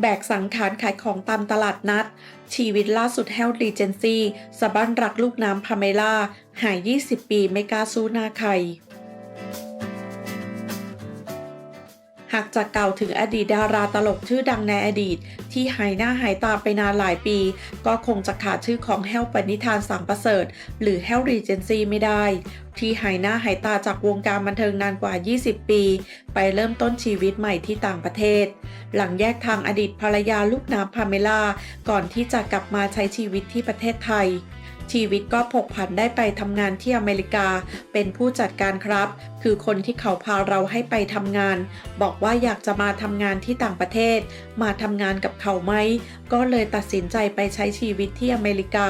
แบกสังขารขายของตามตลาดนัด ชีวิตล่าสุดแฮลรีเจนซี่สะบั้นรักลูกน้ำพาเมล่า หาย 20 ปีไม่กล้าสู้หน้าใคร หากจะกล่าวถึงอดีตดาราตลกชื่อดังในอดีต ที่หายหน้าหายตาไปนานหลายปี ก็คงจะขาดชื่อของแฮลปณิธานสังประเสริฐ หรือแฮลรีเจนซีไม่ได้ ที่หายหน้าหายตาจากวงการบันเทิงนานกว่า 20 ปี ไปเริ่มต้นชีวิตใหม่ที่ต่างประเทศ หลังแยกทางอดีตภรรยาลูกน้ำพาเมล่าก่อนที่จะกลับมาใช้ชีวิตที่ประเทศไทย ชีวิตก็ผกผันได้ไปทำงานที่อเมริกา เป็นผู้จัดการครับ คือคนที่เขาพาเราให้ไปทำงาน บอกว่าอยากจะมาทำงานที่ต่างประเทศ มาทำงานกับเขาไหม ก็เลยตัดสินใจไปใช้ชีวิตที่อเมริกา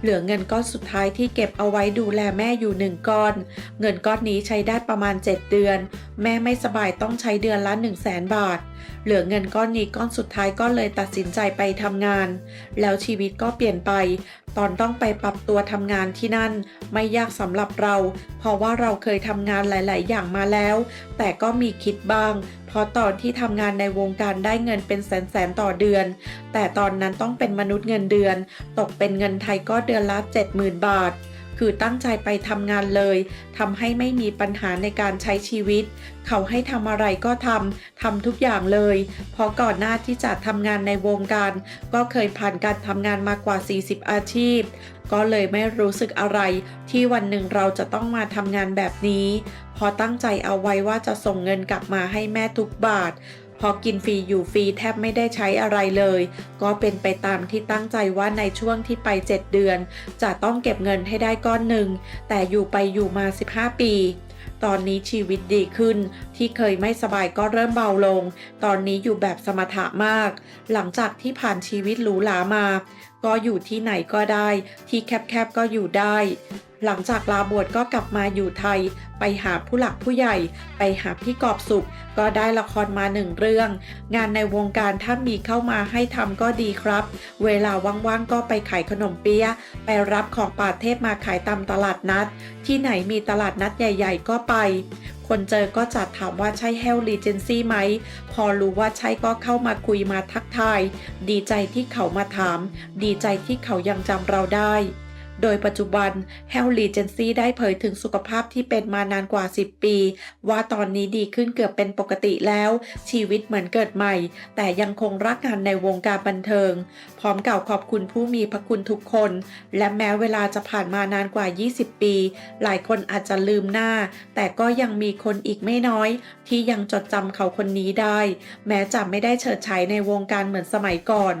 เหลือเงินก้อนสุดท้ายที่เก็บเอาไว้ดูแลแม่อยู่หนึ่งก้อน เงินก้อนนี้ใช้ได้ประมาณ 7 เดือน แม่ไม่สบายต้องใช้เดือนละ 1 0 0 0 0แสนบาท เหลือเงินก้อนนี้ก้อนสุดท้ายก็เลยตัดสินใจไปทำงาน แล้วชีวิตก็เปลี่ยนไป ตอนต้องไปปรับตัวทำงานที่นั่น ไม่ยากสำหรับเรา เพราะว่าเราเคยทำงานหลาย ๆ อย่างมาแล้ว แต่ก็มีคิดบ้าง เพราะตอนที่ทำงานในวงการได้เงินเป็นแสน ๆ ต่อเดือน แต่ตอนนั้นต้องเป็นมนุษย์เงินเดือน ตกเป็นเงินไทยก็เดือนละ 70,000 บาท คือตั้งใจไปทำงานเลยทำให้ไม่มีปัญหาในการใช้ชีวิต เขาให้ทำอะไรก็ทำทำทุกอย่างเลย เพราะก่อนหน้าที่จะทำงานในวงการ ก็เคยผ่านการทำงานมากว่า 40 อาชีพ ก็เลยไม่รู้สึกอะไร ที่วันหนึ่งเราจะต้องมาทำงานแบบนี้ พอตั้งใจเอาไว้ว่าจะส่งเงินกลับมาให้แม่ทุกบาท พอกินฟรีอยู่ฟรีแทบไม่ได้ใช้อะไรเลย ก็เป็นไปตามที่ตั้งใจว่าในช่วงที่ไป 7 เดือน จะต้องเก็บเงินให้ได้ก้อนหนึ่ง แต่อยู่ไปอยู่มา 15 ปีตอนนี้ชีวิตดีขึ้น ที่เคยไม่สบายก็เริ่มเบาลง ตอนนี้อยู่แบบสมถะมาก หลังจากที่ผ่านชีวิตหรูหรามา ก็อยู่ที่ไหนก็ได้ ที่แคบๆก็อยู่ได้ หลังจากลาบวชก็กลับมาอยู่ไทย ไปหาผู้หลักผู้ใหญ่ ไปหาพี่กอบสุข ก็ได้ละครมาหนึ่งเรื่อง งานในวงการถ้ามีเข้ามาให้ทำก็ดีครับ เวลาว่างๆก็ไปขายขนมเปี๊ยะ ไปรับของป่าเทพมาขายตามตลาดนัด ที่ไหนมีตลาดนัดใหญ่ ๆ ก็ไปคนเจอก็จัดถามว่าใช่เฮลรีเจนซี่ไหม พอรู้ว่าใช่ก็เข้ามาคุยมาทักทาย ดีใจที่เขามาถาม ดีใจที่เขายังจำเราได้ โดยปัจจุบัน h e l r e g e n c y ได้เผยถึงสุขภาพที่เป็นมานานกว่า 10 ปี ว่าตอนนี้ดีขึ้นเกือบเป็นปกติแล้ว ชีวิตเหมือนเกิดใหม่ แต่ยังคงรักงานในวงการบันเทิง พร้อมกล่าวขอบคุณผู้มีพระคุณทุกคน และแม้เวลาจะผ่านมานานกว่า 20 ปี หลายคนอาจจะลืมหน้า แต่ก็ยังมีคนอีกไม่น้อย ที่ยังจดจำเขาคนนี้ได้ แม้จะไม่ได้เฉิดฉายในวงการเหมือนสมัยก่อน